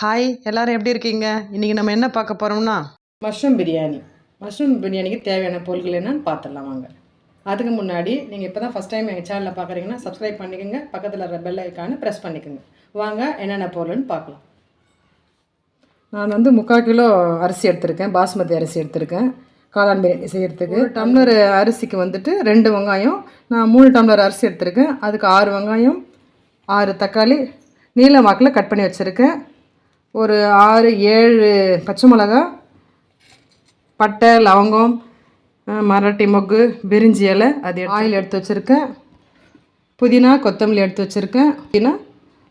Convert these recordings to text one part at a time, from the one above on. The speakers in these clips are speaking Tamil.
ஹாய் எல்லாரும் எப்படி இருக்கீங்க? இன்றைக்கி நம்ம என்ன பார்க்க போகிறோம்னா மஷ்ரூம் பிரியாணி மஷ்ரூம் பிரியாணிக்கு தேவையான பொருட்கள் என்னன்னு பார்த்துடலாம் வாங்க. அதுக்கு முன்னாடி நீங்கள் இப்போ தான் ஃபஸ்ட் டைம் எங்கள் சேனலில் பார்க்குறீங்கன்னா சப்ஸ்கிரைப் பண்ணிக்கோங்க. பக்கத்தில் இருக்கிற பெல் ஐக்கானு ப்ரெஸ் பண்ணிக்கோங்க. வாங்க என்னென்ன பொருள்னு பார்க்கலாம். நான் வந்து முக்கால் கிலோ அரிசி எடுத்திருக்கேன். பாஸ்மதி அரிசி எடுத்திருக்கேன். காளான் பிரியாணி செய்கிறதுக்கு டம்ளர் அரிசிக்கு வந்துட்டு ரெண்டு வெங்காயம். நான் மூணு டம்ளர் அரிசி எடுத்திருக்கேன். அதுக்கு ஆறு வெங்காயம் ஆறு தக்காளி நீல வாக்கில் கட் பண்ணி வச்சுருக்கேன். ஒரு ஆறு ஏழு பச்சை மிளகா பட்டை லவங்கம் மராட்டி மொக்கு பிரிஞ்சி இலை அது ஆயில் எடுத்து வச்சுருக்கேன். புதினா கொத்தமல்லி எடுத்து வச்சுருக்கேன். புதினா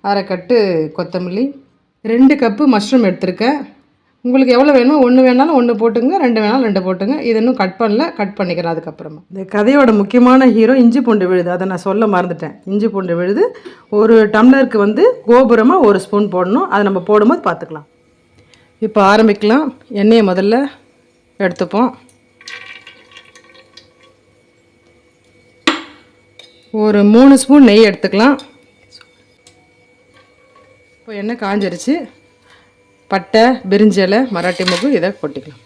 அரை கட்டு கொத்தமல்லி. ரெண்டு கப்பு மஷ்ரூம் எடுத்திருக்கேன். உங்களுக்கு எவ்வளோ வேணுமோ ஒன்று வேணாலும் ஒன்று போட்டுங்க ரெண்டு வேணாலும் ரெண்டு போட்டுங்க. இது இன்னும் கட் பண்ணல கட் பண்ணிக்கிறேன் அதுக்கப்புறமா. இந்த கதையோட முக்கியமான ஹீரோ இஞ்சி பூண்டு விழுது. அதை நான் சொல்ல மறந்துட்டேன். இஞ்சி பூண்டு விழுது. ஒரு டம்ளருக்கு வந்து கோபுரமாக ஒரு ஸ்பூன் போடணும். அதை நம்ம போடும்போது பார்த்துக்கலாம். இப்போ ஆரம்பிக்கலாம். எண்ணெயை முதல்ல எடுத்துப்போம். ஒரு மூணு ஸ்பூன் நெய் எடுத்துக்கலாம். இப்போ எண்ணெய் காஞ்சிருச்சு. பட்டை பிரிஞ்சி மராட்டி மூக்கு இதை கொட்டிக்கலாம்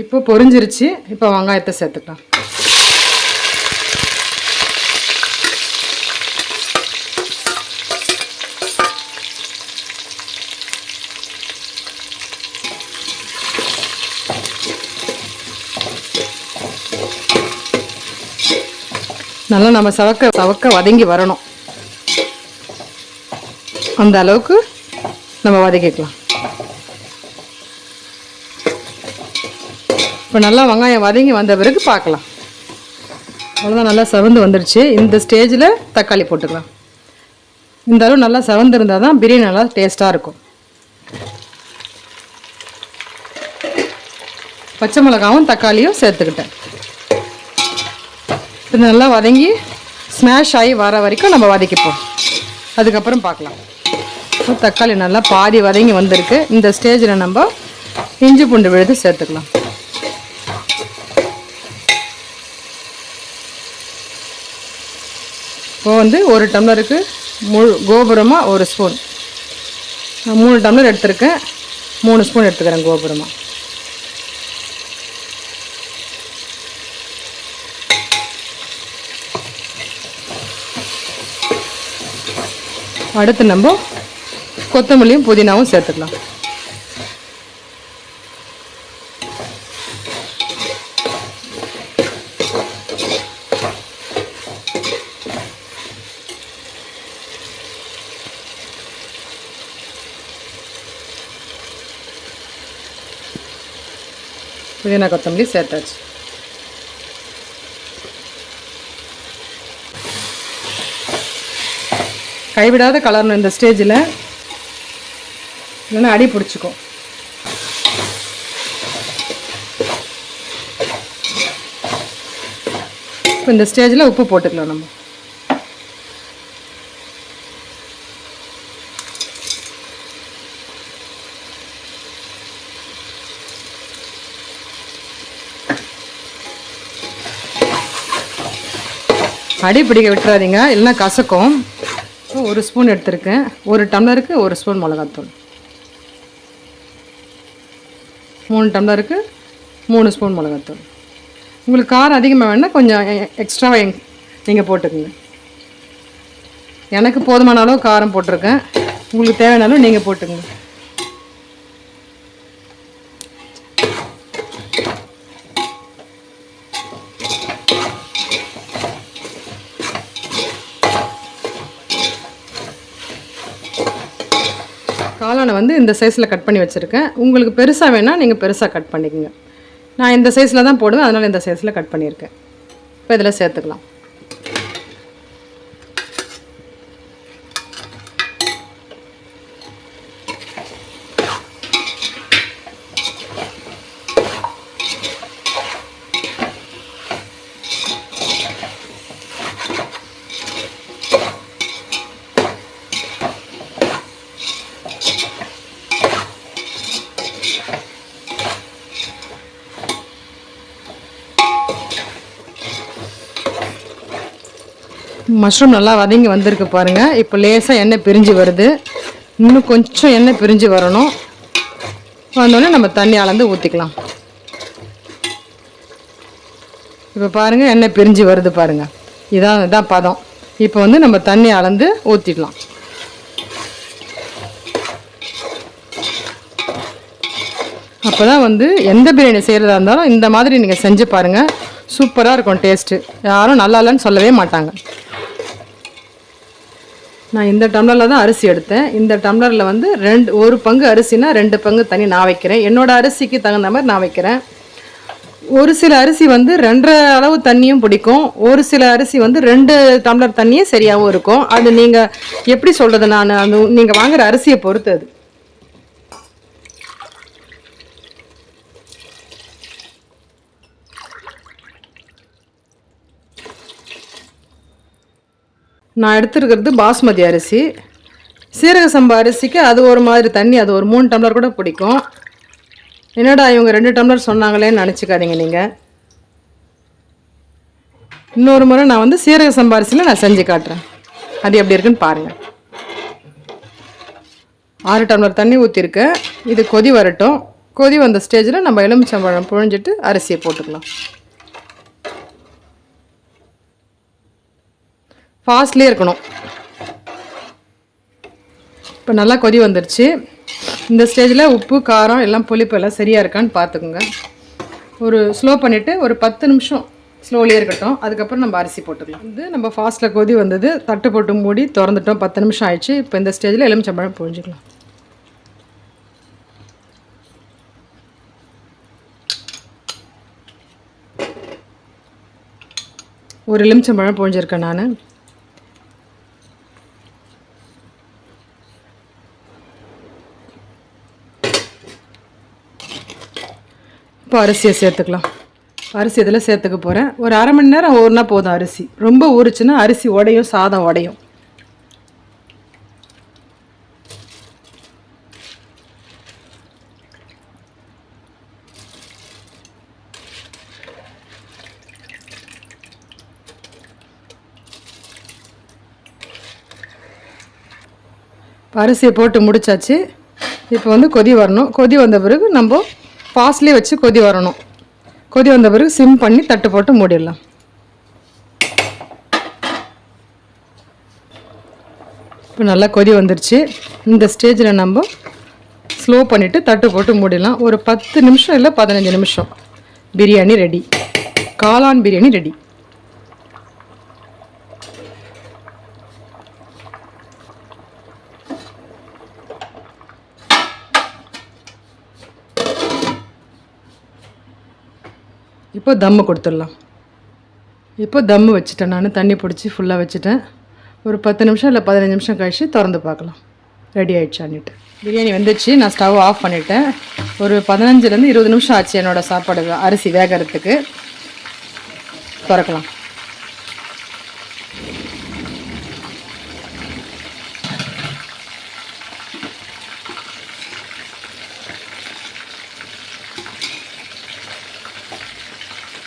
இப்போ பொரிஞ்சிருச்சு. இப்போ வெங்காயத்தை சேர்த்துக்கலாம். நல்லா நம்ம சவக்க சவக்க வதங்கி வரணும். அந்த அளவுக்கு நம்ம வதக்கிக்கலாம் இப்போ நல்லா வெங்காயம் வதங்கி வந்த பிறகு பார்க்கலாம். அவ்வளோதான் நல்லா செவந்து வந்துடுச்சு இந்த ஸ்டேஜில் தக்காளி போட்டுக்கலாம். இந்த அளவு நல்லா சவந்து இருந்தால் தான் பிரியாணி நல்லா டேஸ்ட்டாக இருக்கும். பச்சை மிளகாவும் தக்காளியும் சேர்த்துக்கிட்டேன். இது நல்லா வதங்கி ஸ்மாஷ் ஆகி வர வரைக்கும் நம்ம வதக்கிப்போம். அதுக்கப்புறம் பார்க்கலாம். தக்காளி நல்லா பாதி வதங்கி வந்திருக்கு. இந்த ஸ்டேஜில் நம்ம இஞ்சி பூண்டு விழுது சேர்த்துக்கலாம். இப்போ வந்து ஒரு டம்ளருக்கு முழு கோபுரமாக ஒரு ஸ்பூன். நான் மூணு டம்ளர் எடுத்திருக்கேன். மூணு ஸ்பூன் எடுத்துக்கிறேன் கோபுரமாக அடுத்து நம்ம கொத்தமல்லியும் புதினாவும் சேர்த்துக்கலாம். புதினா கொத்தமல்லி சேர்த்தாச்சு. கைவிடாத கலரணும் இந்த ஸ்டேஜில் இல்லைன்னா அடி பிடிச்சிக்கும் இப்போ இந்த ஸ்டேஜில் உப்பு போட்டுக்கலாம் நம்ம. அடி பிடிக்க விட்டுறாதீங்க இல்லைன்னா கசக்கும். ஒரு ஸ்பூன் எடுத்திருக்கேன். ஒரு டம்ளருக்கு ஒரு ஸ்பூன் மிளகாத்தூள். மூணு டம்ளருக்கு மூணு ஸ்பூன் மிளகாத்தூள். உங்களுக்கு காரம் அதிகமாக வேணால் கொஞ்சம் எக்ஸ்ட்ராவாக எங் நீங்கள் போட்டுக்கோங்க. எனக்கு போதுமான அளவு காரம் போட்டிருக்கேன். உங்களுக்கு தேவையான அளவு நீங்கள் போட்டுக்கோங்க. காளானை வந்து இந்த சைஸில் கட் பண்ணி வச்சுருக்கேன். உங்களுக்கு பெருசாக வேணால் நீங்கள் பெருசாக கட் பண்ணிக்கோங்க. நான் இந்த சைஸில் தான் போடுவேன் அதனால் இந்த சைஸில் கட் பண்ணியிருக்கேன். இப்போ இதில் சேர்த்துக்கலாம். மஷ்ரூம் நல்லா வதங்கி வந்திருக்கு பாருங்கள் இப்போ லேசாக எண்ணெய் பிரிஞ்சு வருது. இன்னும் கொஞ்சம் எண்ணெய் பிரிஞ்சு வரணும். வந்தோடனே நம்ம தண்ணி அளந்து ஊற்றிக்கலாம் இப்போ பாருங்கள் எண்ணெய் பிரிஞ்சு வருது பாருங்கள் இதான் இதான் பதம். இப்போ வந்து நம்ம தண்ணி அளந்து ஊற்றிடலாம் அப்போ தான் வந்து எந்த பிரியாணி செய்கிறதா இருந்தாலும் இந்த மாதிரி நீங்கள் செஞ்சு பாருங்கள் சூப்பராக இருக்கும் டேஸ்ட்டு. யாரும் நல்லா இல்லைன்னு சொல்லவே மாட்டாங்க. நான் இந்த டம்ளரில் தான் அரிசி எடுத்தேன். இந்த டம்ளரில் வந்து ரெண்டு ஒரு பங்கு அரிசினா ரெண்டு பங்கு தண்ணி நான் வைக்கிறேன். என்னோட அரிசிக்கு தகுந்த மாதிரி நான் வைக்கிறேன். ஒரு சில அரிசி வந்து ரெண்டரை அளவு தண்ணியும் பிடிக்கும். ஒரு சில அரிசி வந்து ரெண்டு டம்ளர் தண்ணியும் சரியாகவும் இருக்கும். அது நீங்கள் எப்படி சொல்கிறது நான்? அது நீங்கள் வாங்குகிற அரிசியை பொறுத்து அது. நான் எடுத்துருக்கிறது பாஸ்மதி அரிசி. சீரக சம்பா அரிசிக்கு அது ஒரு மாதிரி தண்ணி அது ஒரு மூணு டம்ளர் கூட பிடிக்கும். என்னடா இவங்க ரெண்டு டம்ளர் சொன்னாங்களேன்னு நினச்சிக்காதீங்க நீங்கள் இன்னொரு முறை நான் வந்து சீரக சம்பா அரிசியில் நான் செஞ்சு காட்டுறேன். அது எப்படி இருக்குன்னு பாருங்கள் ஆறு டம்ளர் தண்ணி ஊற்றிருக்கேன் இது கொதி வரட்டும். கொதி வந்த ஸ்டேஜில் நம்ம எலுமிச்சம்பழம் புழிஞ்சிட்டு அரிசியை போட்டுக்கலாம். ஃபாஸ்ட்லேயே இருக்கணும். இப்போ நல்லா கொதி வந்துருச்சு. இந்த ஸ்டேஜில் உப்பு காரம் எல்லாம் புளிப்பு எல்லாம் சரியாக இருக்கான்னு பார்த்துக்குங்க ஒரு ஸ்லோ பண்ணிவிட்டு ஒரு பத்து நிமிஷம் ஸ்லோலியே இருக்கட்டும். அதுக்கப்புறம் நம்ம அரிசி போட்டுக்கலாம். வந்து நம்ம ஃபாஸ்ட்டில் கொதி வந்தது. தட்டு போட்டு மூடி திறந்துட்டோம். பத்து நிமிஷம் ஆயிடுச்சு. இப்போ இந்த ஸ்டேஜில் எலுமிச்சம்பழம் புழிஞ்சிக்கலாம். ஒரு எலுமிச்சம்பழம் புழிஞ்சிருக்கேன் நான். இப்போ அரிசியை சேர்த்துக்கலாம். அரிசி இதில் சேர்த்துக்க போகிறேன் ஒரு அரை மணி நேரம் ஊறினா போதும் அரிசி. ரொம்ப ஊறுச்சுன்னா அரிசி உடையும் சாதம் உடையும். அரிசியை போட்டு முடிச்சாச்சு. இப்போ வந்து கொதி வரணும். கொதி வந்த பிறகு நம்ம ஃபாஸ்ட்லேயே வச்சு கொதி வரணும். கொதி வந்த பிறகு சிம் பண்ணி தட்டு போட்டு மூடிடலாம். இப்போ நல்லா கொதி வந்துருச்சு. இந்த ஸ்டேஜில் நம்ம ஸ்லோ பண்ணிவிட்டு தட்டு போட்டு மூடிடலாம். ஒரு பத்து நிமிஷம் இல்லை பதினஞ்சு நிமிஷம். பிரியாணி ரெடி காளான் பிரியாணி ரெடி இப்போ தம்மு கொடுத்துடலாம். இப்போ தம்மு வச்சுட்டேன். நான் தண்ணி பிடிச்சி ஃபுல்லாக வச்சுட்டேன். ஒரு பத்து நிமிஷம் இல்லை பதினஞ்சு நிமிஷம் கழித்து திறந்து பார்க்கலாம். ரெடி ஆகிடுச்சான்னுட்டு பிரியாணி வந்துச்சு நான் ஸ்டவ் ஆஃப் பண்ணிட்டேன். ஒரு பதினஞ்சுலேருந்து இருபது நிமிஷம் ஆச்சு என்னோடய சாப்பாடு அரிசி வேகறதுக்கு. திறக்கலாம்.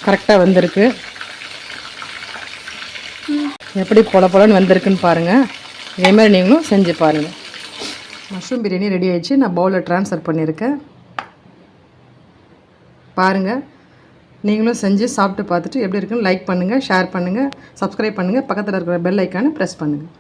கரெக்டாக வந்திருக்கு. எப்படி பொல பொலன்னு வந்திருக்குன்னு பாருங்கள் இதேமாதிரி நீங்களும் செஞ்சு பாருங்கள் மஷ்ரூம் பிரியாணி ரெடி ஆயிடுச்சு. நான் பவுலில் ட்ரான்ஸ்ஃபர் பண்ணியிருக்கேன். பாருங்கள் நீங்களும் செஞ்சு சாப்பிட்டு பார்த்துட்டு எப்படி இருக்குன்னு லைக் பண்ணுங்கள் ஷேர் பண்ணுங்கள் சப்ஸ்கிரைப் பண்ணுங்கள் பக்கத்தில் இருக்கிற பெல் ஐக்கானை ப்ரெஸ் பண்ணுங்கள்